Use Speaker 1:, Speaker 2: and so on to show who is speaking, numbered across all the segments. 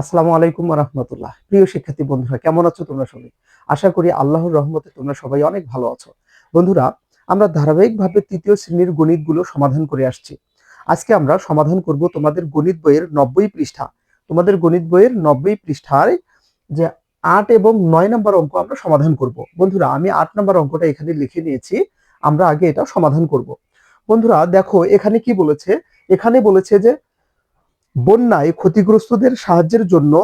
Speaker 1: আসসালামু আলাইকুম রহমতুল্লাহ প্রিয় শিক্ষার্থী বন্ধুরা, কেমন আছো তোমরা সবাই? আশা করি আল্লাহর রহমতে তোমরা সবাই অনেক ভালো আছো। বন্ধুরা, আমরা ধারাবাহিকভাবে তৃতীয় শ্রেণির গণিতগুলো সমাধান করে আসছি। আজকে আমরা সমাধান করব তোমাদের গণিত বইয়ের নব্বই পৃষ্ঠা। তোমাদের গণিত বইয়ের নব্বই পৃষ্ঠায় যে আট এবং নয় নম্বর অঙ্ক আমরা সমাধান করব। বন্ধুরা, আমি আট নম্বর অঙ্কটা এখানে লিখে নিয়েছি। আমরা আগে এটা সমাধান করব। বন্ধুরা, দেখো, এখানে কি বলেছে? এখানে বলেছে যে বন্যায় ক্ষতিগ্রস্তদের সাহায্যের জন্য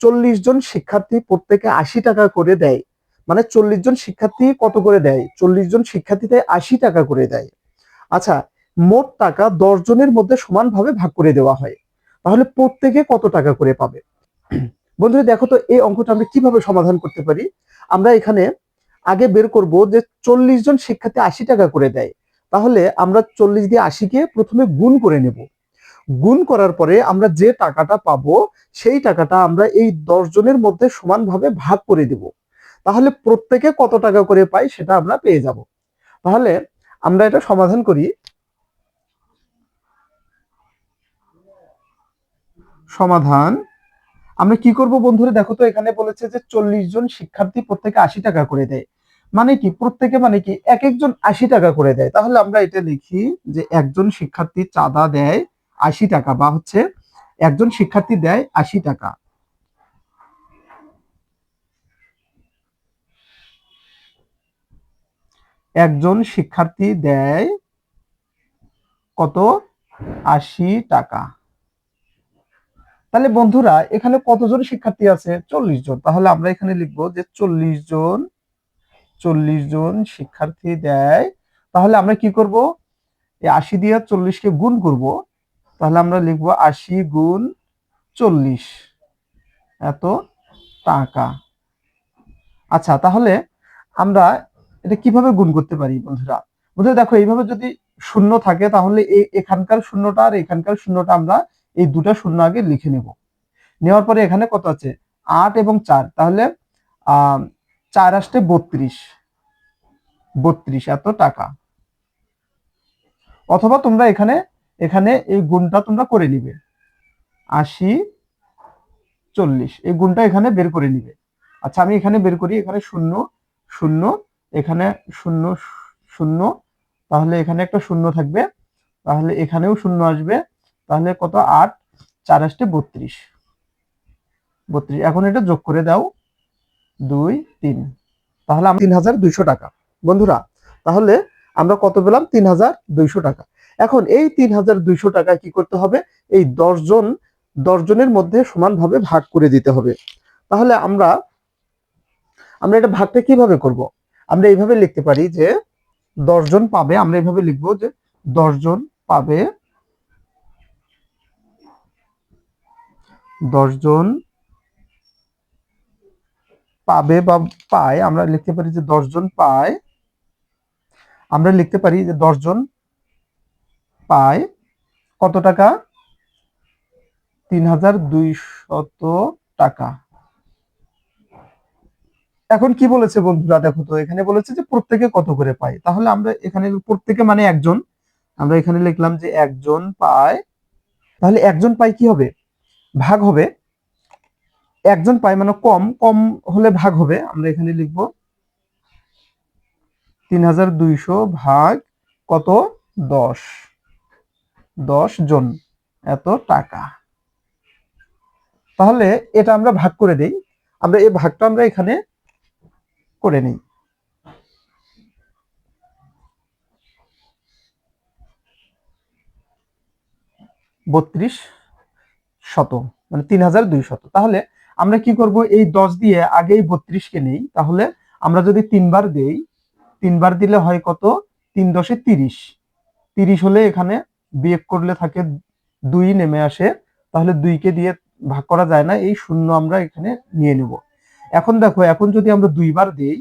Speaker 1: চল্লিশ জন শিক্ষার্থী প্রত্যেকে আশি টাকা করে দেয়। মানে চল্লিশ জন শিক্ষার্থী কত করে দেয়? চল্লিশ জন শিক্ষার্থীতে আশি টাকা করে দেয়। আচ্ছা মোট টাকা দশ জনের মধ্যে সমানভাবে ভাগ করে দেওয়া হয়। তাহলে প্রত্যেকে কত টাকা করে পাবে? বন্ধুরা, দেখো তো এই অঙ্কটা আমরা কীভাবে সমাধান করতে পারি? আমরা এখানে আগে বের করব যে চল্লিশ জন শিক্ষার্থী আশি টাকা করে দেয়। তাহলে আমরা চল্লিশ দিয়ে আশিকে প্রথমে গুণ করে নেব। গুণ করার পরে আমরা যে টাকাটা পাবো, সেই টাকাটা আমরা এই দশ জনের মধ্যে সমানভাবে ভাগ করে দেব। তাহলে প্রত্যেকে কত টাকা করে পাই সেটা আমরা পেয়ে যাব। তাহলে আমরা এটা সমাধান করি। সমাধান। আমরা কি করব বন্ধুরা? দেখো তো এখানে বলেছে যে চল্লিশ জন শিক্ষার্থী প্রত্যেকে আশি টাকা করে দেয়। মানে কি? প্রত্যেকে মানে কি? এক একজন আশি টাকা করে দেয়। তাহলে আমরা এটা লিখি যে একজন শিক্ষার্থী চাঁদা দেয়। আশি টাকা বা হচ্ছে একজন শিক্ষার্থী দেয় আশি টাকা। একজন শিক্ষার্থী দেয় কত? আশি টাকা। তাহলে বন্ধুরা, এখানে কতজন শিক্ষার্থী আছে? চল্লিশ জন। তাহলে আমরা এখানে লিখব যে চল্লিশ জন চল্লিশ জন শিক্ষার্থী দেয়। তাহলে আমরা কি করব? এই আশি দিয়ে চল্লিশকে গুণ করব। তাহলে আমরা লিখব আশি গুণ চল্লিশ। এত টাকা। আচ্ছা তাহলে আমরা এটা কীভাবে গুণ করতে পারি বন্ধুরা? বন্ধুরা, দেখো, এইভাবে যদি শূন্য থাকে, তাহলে এই এখানকার শূন্যটা আর এখানকার শূন্যটা আমরা এই দুটা শূন্য আগে লিখে নেব। নেওয়ার পরে এখানে কত আছে? আট এবং চার। তাহলে চার আসতে বত্রিশ। বত্রিশ, এত টাকা। অথবা তোমরা এখানে এখানে এই গুণটা তোমরা করে নিবে। আশি, চল্লিশ, এই গুণটা এখানে বের করে নিবে। আচ্ছা আমি এখানে বের করি, এখানে শূন্য শূন্য, এখানে শূন্য শূন্য, তাহলে এখানে একটা শূন্য থাকবে। তাহলে এখানেও শূন্য আসবে। তাহলে কত? আট, চার আসতে বত্রিশ। বত্রিশ, এখন এটা যোগ করে দাও। দুই, তিন। তাহলে আমি তিন হাজার দুইশো টাকা। বন্ধুরা, তাহলে আমরা কত পেলাম? তিন হাজার দুইশো টাকা। এখন এই তিন হাজার দুইশো টাকা কি করতে হবে? এই দশজন, দশজনের মধ্যে সমানভাবে ভাগ করে দিতে হবে। তাহলে আমরা আমরা এটা ভাগটা কীভাবে করব? আমরা এইভাবে লিখতে পারি যে দশজন পাবে, আমরা এইভাবে লিখব যে দশজন পাবে দশজন পাবে বা পায়, আমরা লিখতে পারি যে দশজন পায়, আমরা লিখতে পারি যে দশজন পায়, কত টাকা? তিন হাজার দুইশত টাকা। এখন কি বলেছে বন্ধুরা? দেখো তো, এখানে বলেছে যে প্রত্যেকে কত করে পায়? তাহলে আমরা এখানে প্রত্যেকে মানে একজন। আমরা এখানে লিখলাম যে একজন পায়। তাহলে একজন পায় কি হবে? ভাগ হবে। একজন পায় মানে কম কম হলে ভাগ হবে। আমরা এখানে লিখব তিন হাজার দুইশো ভাগ কত? দশ। দশ জন এত টাকা। তাহলে এটা আমরা ভাগ করে দেই। আমরা এই ভাগটা আমরা এখানে করে নিই। বত্রিশ শত মানে তিন হাজার দুই শত। তাহলে আমরা কি করব? এই দশ দিয়ে আগেই বত্রিশকে নেই। তাহলে আমরা যদি তিনবার দেই, তিনবার দিলে হয় কত? তিন দশে তিরিশ। তিরিশ হলে এখানে বিয়োগ করলে থাকে দুই নেমে আসে, তাহলে দুইকে দিয়ে ভাগ করা যায় না, এই শূন্য আমরা এখানে নিয়ে নেব। এখন দেখো, এখন যদি আমরা দুইবার দিই,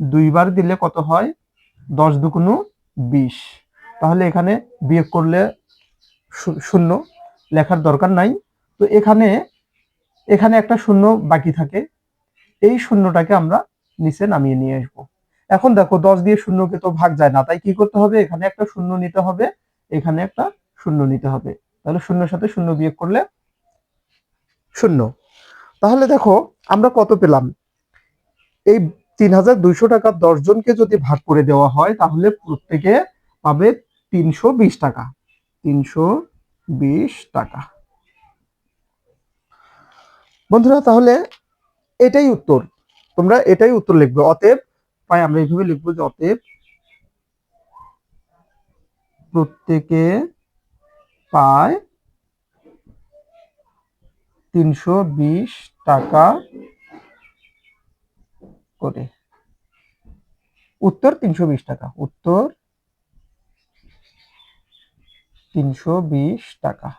Speaker 1: দুইবার দিলে কত হয়? দশ দুগুণ বিশ। তাহলে এখানে বিয়োগ করলে শূন্য, লেখার দরকার নাই। তো এখানে এখানে একটা শূন্য বাকি থাকে, এই শূন্যটাকে আমরা নিচে নামিয়ে নিয়ে আসব। এখন দেখো, দশ দিয়ে শূন্যকে তো ভাগ যায় না, তাই কি করতে হবে? এখানে একটা শূন্য নিতে হবে এখানে একটা শূন্য নিতে হবে। তাহলে শূন্যের সাথে শূন্য বিয়োগ করলে শূন্য। তাহলে দেখো, আমরা কত পেলাম? এই তিন হাজার দুইশো টাকা দশ জনকে যদি ভাগ করে দেওয়া হয়, তাহলে প্রত্যেকে পাবে তিনশো বিশ টাকা। তিনশো বিশ টাকা। বন্ধুরা, তাহলে এটাই উত্তর। তোমরা এটাই উত্তর লিখবে। অতএব পাই আমরা এইভাবে লিখব যে অতএব প্রত্যেকে পায় তিনশো বিশ টাকা করে। উত্তর তিনশো বিশ টাকা, উত্তর তিনশো বিশ টাকা।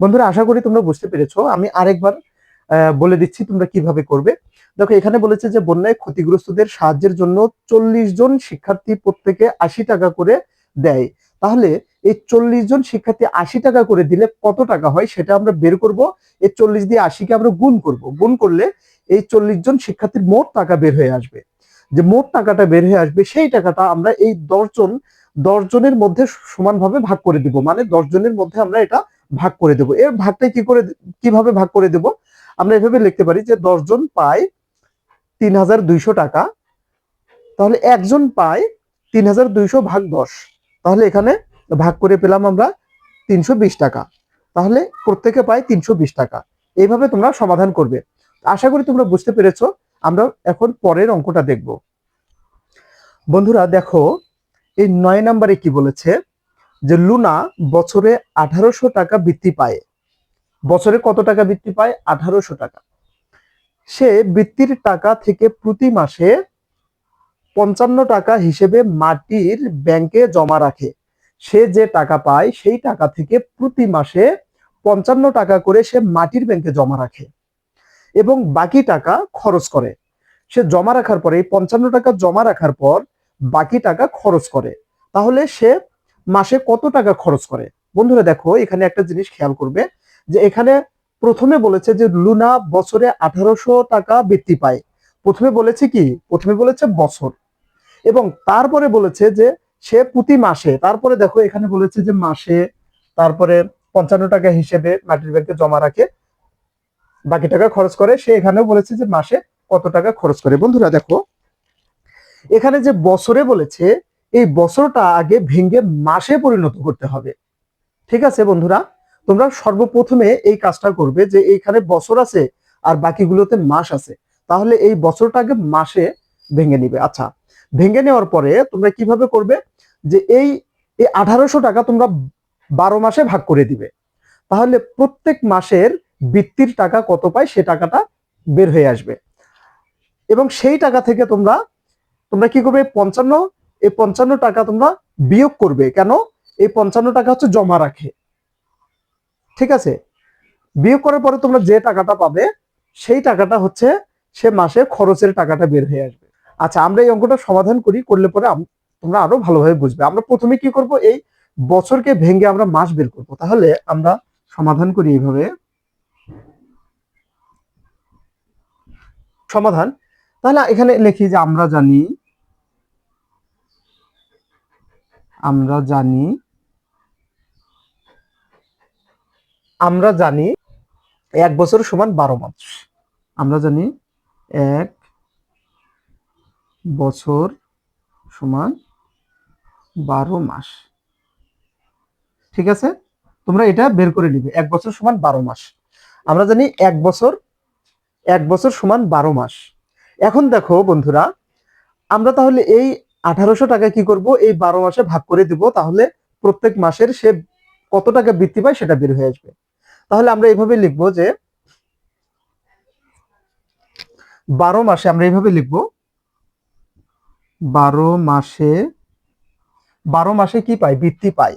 Speaker 1: বন্ধুরা, আশা করি তোমরা বুঝতে পেরেছ। আমি আরেকবার বলে দিচ্ছি তোমরা কীভাবে করবে। দেখো, এখানে বলেছে যে, বন্যায় ক্ষতিগ্রস্তদের সাহায্যের জন্য চল্লিশ জন শিক্ষার্থী প্রত্যেকে আশি টাকা করে দেয়। তাহলে এই চল্লিশ জন শিক্ষার্থী আশি টাকা করে দিলে কত টাকা হয় সেটা আমরা বের করব। এই চল্লিশ দিয়ে আশিকে আমরা গুণ করব। গুণ করলে এই চল্লিশ জন শিক্ষার্থীর মোট টাকা বের হয়ে আসবে। যে মোট টাকাটা বের হয়ে আসবে, সেই টাকাটা আমরা এই দশজন দশজনের মধ্যে সমানভাবে ভাগ করে দিব। মানে দশজনের মধ্যে আমরা এটা ভাগ করে দেব। এর ভাগটা কি করে, কীভাবে ভাগ করে দেব? আমরা এভাবে লিখতে পারি যে দশজন পায় তিন হাজার দুইশো টাকা। তাহলে একজন পায় তিন হাজার দুইশো ভাগ দশ। তাহলে এখানে ভাগ করে পেলাম আমরা তিনশো বিশ টাকা। তাহলে প্রত্যেকে পায় তিনশো বিশ টাকা। এইভাবে তোমরা সমাধান করবে। আশা করি তোমরা বুঝতে পেরেছ। আমরা এখন পরের অঙ্কটা দেখব। বন্ধুরা, দেখো, এই নয় নাম্বারে কি বলেছে যে লুনা বছরে আঠারোশো টাকা বৃত্তি পায়। বছরে কত টাকা বৃত্তি পায়? আঠারোশো টাকা। সে বৃত্তির টাকা থেকে প্রতি মাসে পঞ্চান্ন টাকা হিসেবে মাটির ব্যাংকে জমা রাখে। সে যে টাকা পায়, সেই টাকা থেকে প্রতি মাসে পঞ্চান্ন টাকা করে সে মাটির ব্যাংকে জমা রাখে এবং বাকি টাকা খরচ করে। সে জমা রাখার পরে এই পঞ্চান্ন টাকা জমা রাখার পর বাকি টাকা খরচ করে। তাহলে সে মাসে কত টাকা খরচ করে? বন্ধুরা, দেখো, এখানে একটা জিনিস খেয়াল করবে। যে এখানে প্রথমে বলেছে যে লুনা বছরে আঠারোশো টাকা বৃত্তি পায়। প্রথমে বলেছে কি? প্রথমে বলেছে বছর। এবং তারপরে বলেছে যে সে প্রতি মাসে, তারপরে দেখো এখানে বলেছে যে মাসে তারপরে পঞ্চান্ন টাকা হিসেবে মাটির ব্যাংকে জমা রাখে, বাকি টাকা খরচ করে। সে এখানেও বলেছে যে মাসে কত টাকা খরচ করে। বন্ধুরা দেখো, এখানে যে বছরে বলেছে, এই বছরটা আগে ভেঙে মাসে পরিণত করতে হবে। ঠিক আছে বন্ধুরা? তোমরা সর্বপ্রথমে এই কাজটা করবে যে এইখানে বছর আছে আর বাকিগুলোতে মাস আছে। তাহলে এই বছরটাকে মাসে ভেঙে নিবে। আচ্ছা ভেঙে নেওয়ার পরে তোমরা কীভাবে করবে? যে এই এই আঠারোশো টাকা তোমরা বারো মাসে ভাগ করে দিবে। তাহলে প্রত্যেক মাসের বৃত্তির টাকা কত পায় সে টাকাটা বের হয়ে আসবে। এবং সেই টাকা থেকে তোমরা তোমরা কি করবে? পঞ্চান্ন, এই পঞ্চান্ন টাকা তোমরা বিয়োগ করবে। কেন? এই পঞ্চান্ন টাকা হচ্ছে জমা রাখে। ঠিক আছে? বিয়োগ করার পরে তোমরা যে টাকাটা পাবে, সেই টাকাটা হচ্ছে সে মাসে খরচের টাকাটা বের হয়ে আসবে। আচ্ছা আমরা এই অঙ্কটা সমাধান করি, করলে পরে তোমরা আরও ভালোভাবে বুঝবে। আমরা প্রথমে কি করব? এই বছরকে ভেঙে আমরা মাস বের করব। তাহলে আমরা সমাধান করি এইভাবে। সমাধান। তাহলে এখানে লিখি যে আমরা জানি আমরা জানি আমরা জানি এক বছর সমান বারো মাস। আমরা জানি এক বছর সমান বারো মাস। ঠিক আছে? তোমরা এটা বের করে নিবে। এক বছর সমান বারো মাস। আমরা জানি এক বছর এক বছর সমান বারো মাস। এখন দেখো বন্ধুরা, আমরা তাহলে এই আঠারোশো টাকা কি করব? এই বারো মাসে ভাগ করে দিব। তাহলে প্রত্যেক মাসের সে কত টাকা বৃত্তি পায় সেটা বের হয়ে আসবে। তাহলে আমরা এইভাবে লিখব যে বারো মাসে আমরা এইভাবে লিখব। বারো মাসে বারো মাসে কি পায়? বৃত্তি পায়।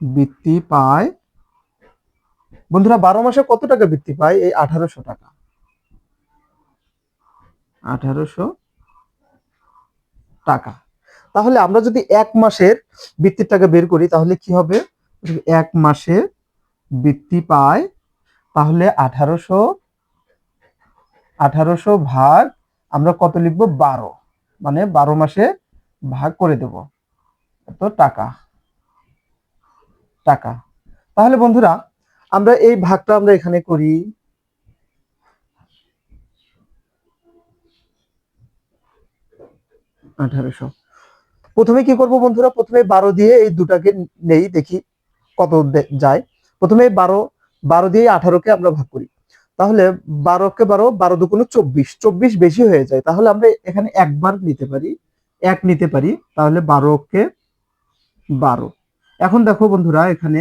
Speaker 1: বৃত্তি পায়। বন্ধুরা, বারো মাসে কত টাকা বৃত্তি পায়? এই আঠারোশো টাকা। আঠারোশো টাকা। তাহলে আমরা যদি এক মাসের বৃত্তির টাকা বের করি, তাহলে কি হবে? এক মাসে বৃত্তি পায়, তাহলে আঠারোশো আঠারোশো ভাগ আমরা কত লিখব? বারো। মানে বারো মাসে ভাগ করে দেব। এত টাকা। টাকা। তাহলে বন্ধুরা, আমরা এই ভাগটা আমরা এখানে করি। আঠারোশো। প্রথমে কি করব বন্ধুরা? প্রথমে বারো দিয়ে এই দুটাকে নেই, দেখি। কত যায়? প্রথমে বারো বারো দিয়ে আঠারোকে আমরা ভাগ করি। তাহলে বারোকে বারো বারো দুগুণ চব্বিশ চব্বিশ বেশি হয়ে যায়। তাহলে আমরা এখানে একবার নিতে পারি, এক নিতে পারি, তাহলে বারোকে বারো। এখন দেখো বন্ধুরা, এখানে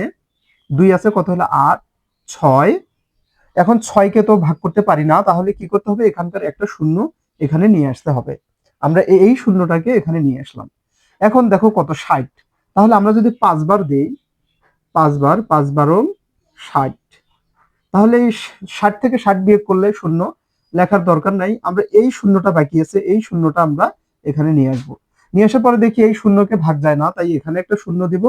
Speaker 1: দুই আছে, কত হলো? আট, ছয়। এখন ছয়কে তো ভাগ করতে পারি না, তাহলে কি করতে হবে? এখানকার একটা শূন্য এখানে নিয়ে আসতে হবে। আমরা এই শূন্যটাকে এখানে নিয়ে আসলাম। এখন দেখো কত ষাট। তাহলে আমরা যদি পাঁচবার দেই পাঁচবার পাঁচ বারো ষাট। তাহলে এই ষাট থেকে ষাট বিয়োগ করলে শূন্য। লেখার দরকার নাই। আমরা এই শূন্যটা বাকি আছে, এই শূন্যটা আমরা এখানে নিয়ে আসব। নিয়ে আসার পরে দেখি এই শূন্যকে ভাগ যায় না, তাই এখানে একটা শূন্য দিব,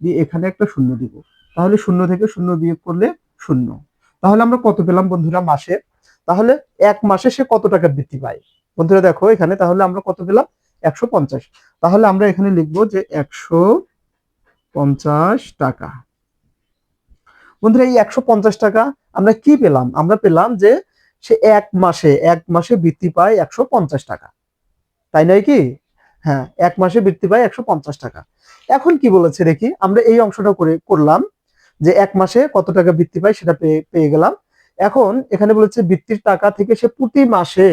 Speaker 1: দিয়ে এখানে একটা শূন্য দিব। তাহলে শূন্য থেকে শূন্য বিয়োগ করলে শূন্য। তাহলে আমরা কত পেলাম বন্ধুরা মাসে? তাহলে এক মাসে সে কত টাকা বৃদ্ধি পায়? বন্ধুরা দেখো এখানে, তাহলে আমরা কত পেলাম? একশো পঞ্চাশ। তাহলে আমরা এখানে লিখব যে একশো পঞ্চাশ টাকা। বন্ধুরা, এই একশো পঞ্চাশ টাকা আমরা কি পেলাম? আমরা পেলাম যে সে এক মাসে এক মাসে বৃত্তি পায় একশো পঞ্চাশ টাকা। তাই নয় কি? হ্যাঁ এক মাসে বৃত্তি পায় একশো পঞ্চাশ টাকা। এখন কি বলেছে দেখি, আমরা এই অংশটা করে করলাম যে এক মাসে কত টাকা বৃত্তি পায় সেটা পেয়ে পেয়ে গেলাম। এখন এখানে বলেছে বৃত্তির টাকা থেকে সে প্রতি মাসে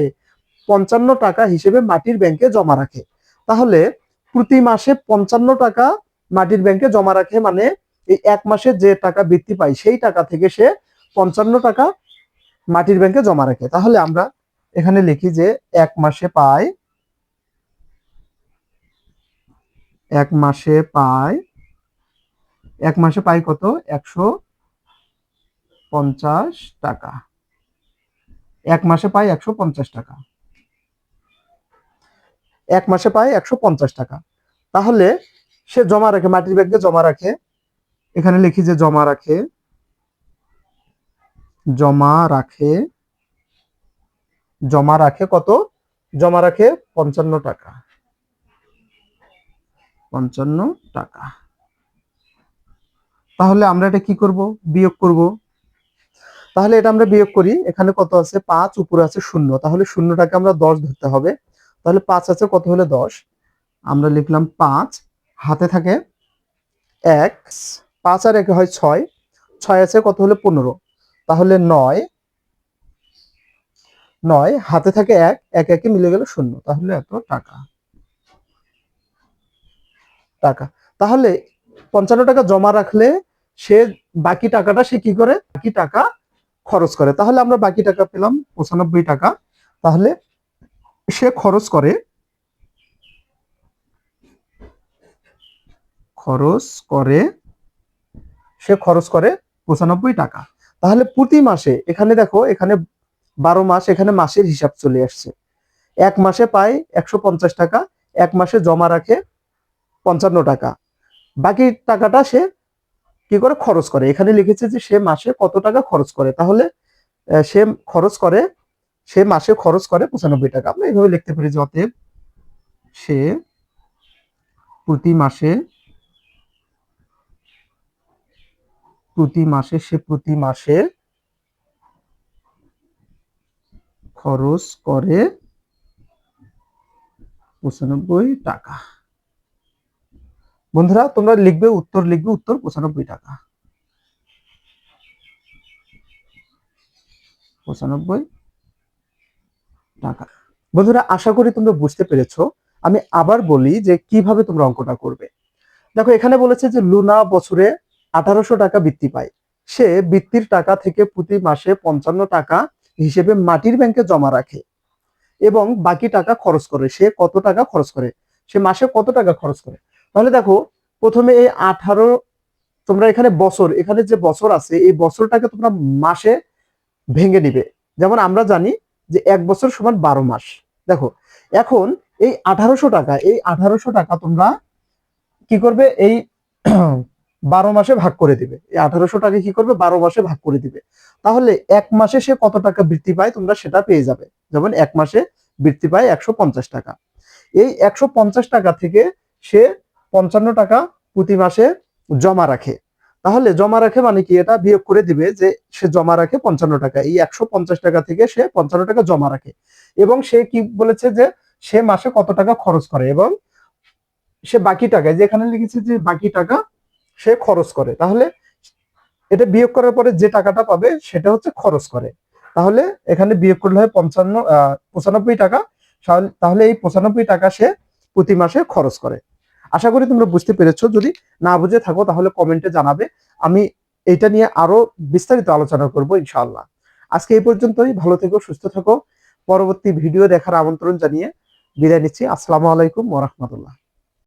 Speaker 1: পঞ্চান্ন টাকা হিসেবে মাটির ব্যাংকে জমা রাখে। তাহলে প্রতি মাসে পঞ্চান্ন টাকা মাটির ব্যাংকে জমা রাখে মানে এই এক মাসে যে টাকা বৃত্তি পায়, সেই টাকা থেকে সে পঞ্চান্ন টাকা মাটির ব্যাংকে জমা রাখে। তাহলে আমরা এখানে লিখি যে এক মাসে পায়, এক মাসে পায়, এক মাসে পাই কত? একশো পঞ্চাশ টাকা। এক মাসে পাই একশো পঞ্চাশ টাকা। এক মাসে পায় একশো পঞ্চাশ টাকা। তাহলে সে জমা রাখে, মাটির ব্যাংকে জমা রাখে। এখানে লিখি যে জমা রাখে। জমা রাখে। জমা রাখে কত? জমা রাখে পঞ্চান্ন টাকা। পঞ্চান্ন টাকা। তাহলে আমরা এটা কি করব? বিয়োগ করব। তাহলে এটা আমরা বিয়োগ করি। এখানে কত আছে? পাঁচ, উপরে আছে শূন্য। তাহলে শূন্যটাকে আমরা দশ ধরতে হবে। তাহলে পাঁচ আছে, কত হলে দশ? আমরা লিখলাম পাঁচ। হাতে থাকে এক পাঁচ আর একে হয় ছয়। ছয় আছে কত হলে পনেরো? তাহলে নয়। নয়, হাতে থাকে এক এক একে মিলে গেল শূন্য। তাহলে এত টাকা। টাকা। তাহলে পঞ্চান্ন টাকা জমা রাখলে সে বাকি টাকাটা সে কি করে? বাকি টাকা খরচ করে। তাহলে আমরা বাকি টাকা পেলাম পঁচানব্বই টাকা। তাহলে সে খরচ করে খরচ করে সে খরচ করে পঁচানব্বই টাকা। তাহলে প্রতি মাসে, এখানে দেখো, এখানে বারো মাস, এখানে মাসের হিসাব চলে আসছে। এক মাসে পায় একশো পঞ্চাশ টাকা, এক মাসে জমা রাখে পঞ্চান্ন টাকা। বাকি টাকাটা সে কি করে? খরচ করে। এখানে লিখেছে যে সে মাসে কত টাকা খরচ করে। তাহলে সে খরচ করে, সে মাসে খরচ করে পঁচানব্বই টাকা। আমরা এইভাবে লিখতে পারি যে অতএব সে প্রতি মাসে প্রতি মাসে, সে প্রতি মাসে খরচ করে পঁচানব্বই টাকা। বন্ধুরা, তোমরা লিখবে উত্তর লিখবে উত্তর, পঁচানব্বই টাকা। পঁচানব্বই টাকা। বন্ধুরা, আশা করি তোমরা বুঝতে পেরেছ। আমি আবার বলি যে কীভাবে তোমরা অঙ্কটা করবে। দেখো, এখানে বলেছে যে লুনা বছরে আঠারোশো টাকা বৃত্তি পায়। সে বৃত্তির টাকা থেকে প্রতি মাসে পঞ্চান্ন টাকা হিসেবে মাটির ব্যাংকে জমা রাখে এবং বাকি টাকা খরচ করে। সে কত টাকা খরচ করে? সে মাসে কত টাকা খরচ করে? তাহলে দেখো, প্রথমে এই আঠারো, তোমরা এখানে বছর, এখানে যে বছর আছে, এই বছরটাকে তোমরা মাসে ভেঙে নিবে। যেমন আমরা জানি যে এক বছর সমান বারো মাস। দেখো, এখন এই আঠারোশো টাকা, এই আঠারোশো টাকা তোমরা কি করবে? এই বারো মাসে ভাগ করে দিবে। এই আঠারোশো টাকা কি করবে? বারো মাসে ভাগ করে দিবে। তাহলে এক মাসে সে কত টাকা বৃত্তি পায়? তোমরা সেটা পেয়ে যাবে। যেমন এক মাসে বৃত্তি পায় একশো পঞ্চাশ টাকা। এই একশো পঞ্চাশ টাকা থেকে সে পঞ্চান্ন টাকা প্রতি মাসে জমা রাখে। তাহলে জমা রাখে মানে কি? এটা বিয়োগ করে দিবে যে সে জমা রাখে পঞ্চান্ন টাকা। এই একশো পঞ্চাশ টাকা থেকে সে পঞ্চান্ন টাকা জমা রাখে। এবং সে কি বলেছে যে সে মাসে কত টাকা খরচ করে? এবং সে বাকি টাকা যেখানে লিখেছে যে বাকি টাকা সে খরচ করে। তাহলে এটা বিয়োগ করার পরে যে টাকাটা পাবে সেটা হচ্ছে খরচ করে। তাহলে এখানে বিয়োগ করলে হয় পঞ্চান্ন পঁচানব্বই টাকা। তাহলে- এই পঁচানব্বই টাকা সে প্রতি মাসে খরচ করে। আশা করি তোমরা বুঝতে পেরেছ। যদি না বুঝে থাকো তাহলে কমেন্টে জানাবে। আমি এটা নিয়ে আরও বিস্তারিত আলোচনা করব ইনশাআল্লাহ। আজকে এই পর্যন্তই। ভালো থেকো, সুস্থ থাকো। পরবর্তী ভিডিও দেখার আমন্ত্রণ জানিয়ে বিদায় নিচ্ছি। আসসালামু আলাইকুম ওরহমতুল্লাহ